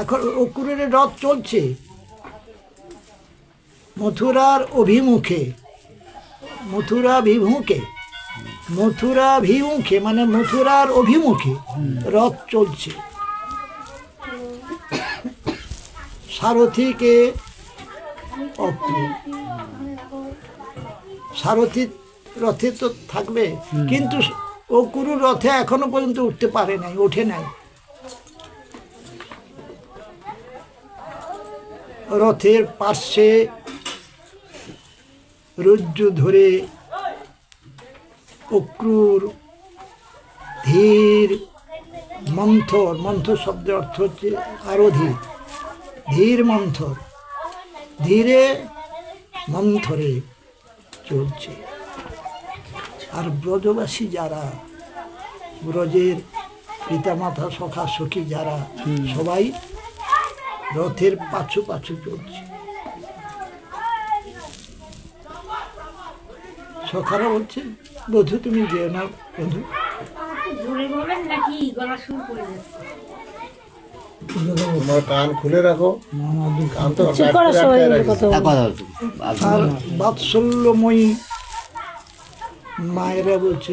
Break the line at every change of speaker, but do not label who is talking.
এখন অকুরের রথ চলছে। মথুরার অভিমুখে মথুরা বিমুখে মথুরা ভিমুখে মানে মথুরার অভিমুখে রথ চলছে। সারথীকে সারথী রথে তো থাকবে কিন্তু ও কুরু রথে এখনও পর্যন্ত উঠতে পারে নাই ওঠে নাই। রথের পার্শ্বে রজ্জু ধরে অক্রুর ধীর মন্থর মন্থর শব্দের অর্থ হচ্ছে আরও ধীর ধীর মন্থর ধীরে মন্থরে চলছে। আর ব্রজবাসী যারা ব্রজের পিতামাতা সখা সখী যারা সবাই রথের পাছু পাছু চলছে সখারা বলছে বধু তুমি যেও না বধু
জোরে বলেন নাকি গলা শুরু করে যাচ্ছে
তোমার কান খুলে রাখো কান তো
চুপ করো
আটকে
সবাই
রাখিস।
কথা
এক কথা বলছি।
আর বাৎসল্যময়ী মায়েরা বলছে